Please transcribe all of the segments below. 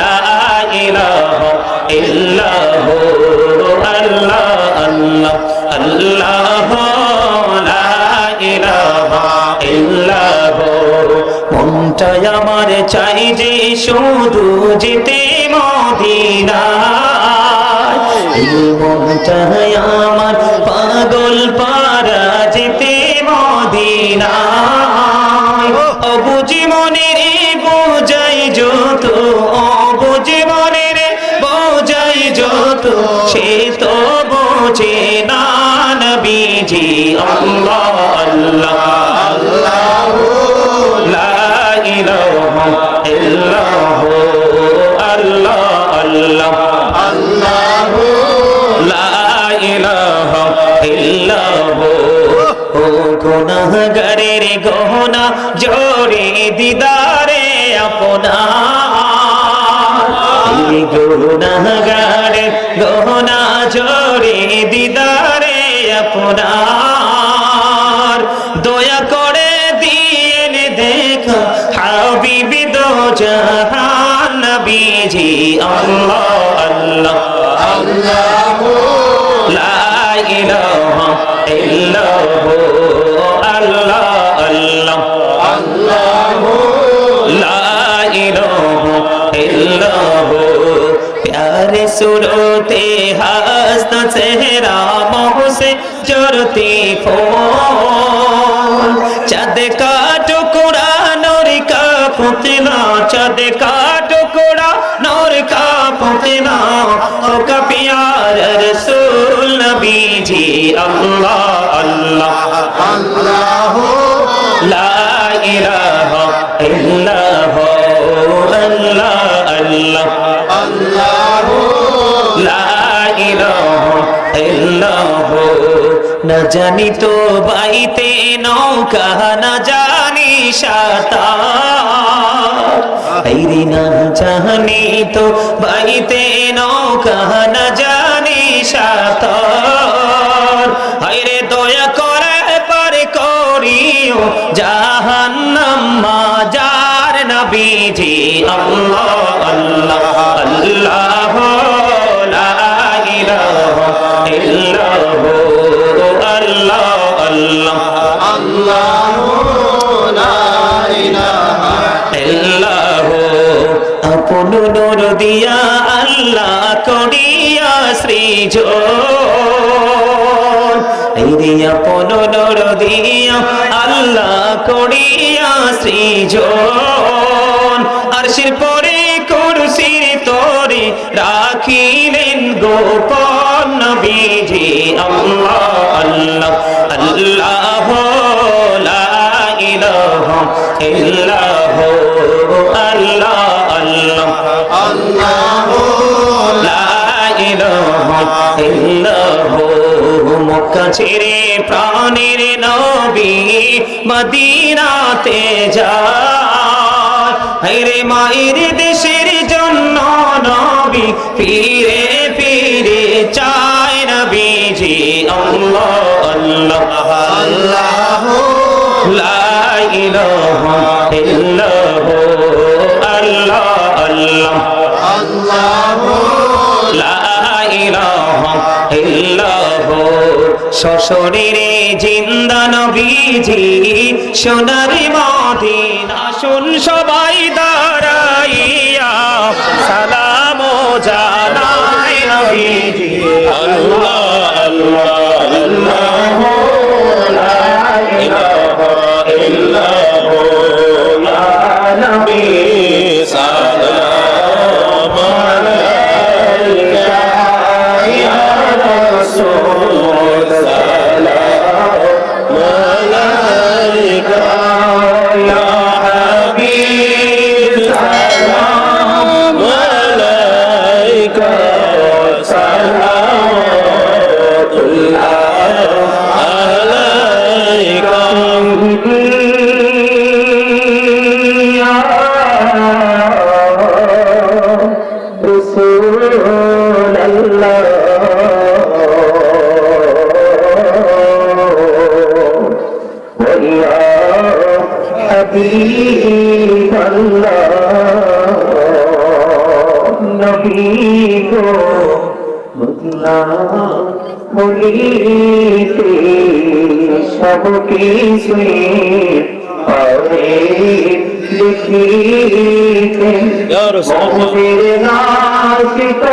লা ইলাহা ইল্লাহু আল্লাহ আল্লাহ আল্লাহ লা ইলাহা ইল্লাহু। মনটাই আমার চাই যে শুধু যেতে মদিনায়। মনটাই আমার সে তো বোঝে না নবীজি আল্লাহ আল্লাহ আল্লাহ আল্লাহ আল্লাহ গহনা জোরে দিদারে আপনার গুনাহগারের গহনা জোরে দিদারে আপনার। দয়া করে দিয়েন দেখা, হাবিবি দো নবীজি, আল্লাহ আল্লাহ আল্লাহ লা ইলাহা ইল্লাহু, আল্লাহ আল্লাহ আল্লাহ লা ইলাহা ইল্লাহু। हर सुरते हस्त चेहरा मोह से जोरती फूल। चद का टुकड़ा नोर का फुकना चद का टुकड़ा नोर का फुकना तो कपियार प्यार रसूल नबी जी, अल्लाह अल्लाह अल्लाह। ला इलाहा इल्ला अल्लाह अल्लाह अल्लाह। না জানি তো বাইতে নৌকা, না জানি আইরি না জানি তো বাইতে নৌকা, না জানি সাঁতার। হাইরে দয়া করে পারে করিও জাহান্নাম মাজার নবীজি আল্লাহ আল্লাহ আল্লাহ। ইলাহা ইল্লাহু, আল্লাহ আল্লাহ। আল্লাহ লা ইলাহা ইল্লাহু, আপন নূর দিয়া আল্লাহ করিয়া সৃজন। এই আপন নূর দিয়া আল্লাহ করিয়া সৃজন। আর শির পরে কুরসির তোরে রাখিলেন গোপন নবীজি আল্লাহ আল্লাহ আল্লাহ লা ইলাহা ইল্লাহু আল্লাহ আল্লাহ আল্লাহ লা ইলাহা ইল্লাহু মক্কা ছেড়ে প্রাণের নবী মদিনাতে যায়। হায়রে মায়ের দেশের জন্য নবী শ্বশুরেরে জিন্দা নবীজি সোনার মদিনা শুন সবাই দাঁড়াইয়া সালাম জানাই নবীজি আল্লাহ আল্লাহ আল্লাহ। আল্লাহ হাবিব আল্লাহ নবী গো মুদলা বলিতে সব কিছুই পারে লিখিতে মনের নাম তো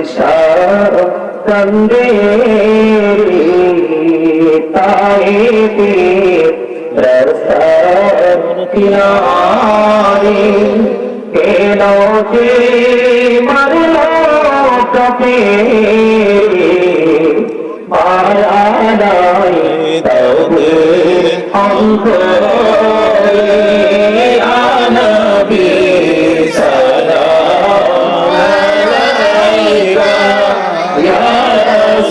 बदशाह कंदे ताए पे रस्ता किनारे के लौटे मरलो कपे माया नाई तब हमको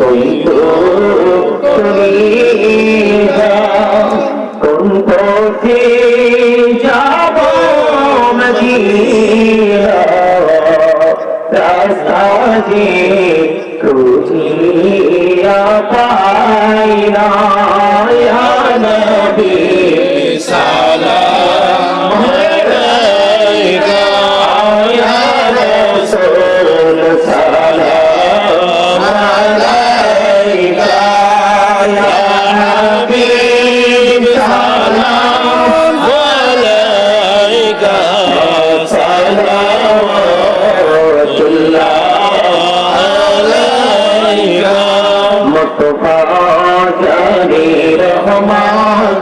তুই তো কোন পথে যাব রাস্তা যে খুঁজিয়া পাই না নবী।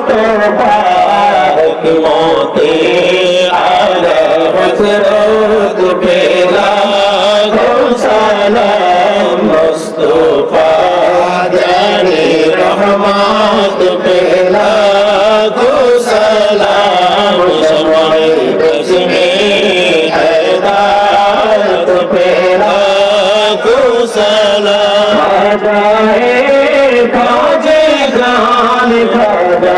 مصطفى موتي على حسن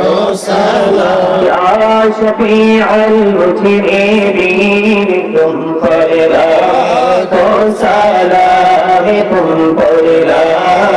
والسلام يا شفيع المجرمين قم صلاه سلام قم صلاه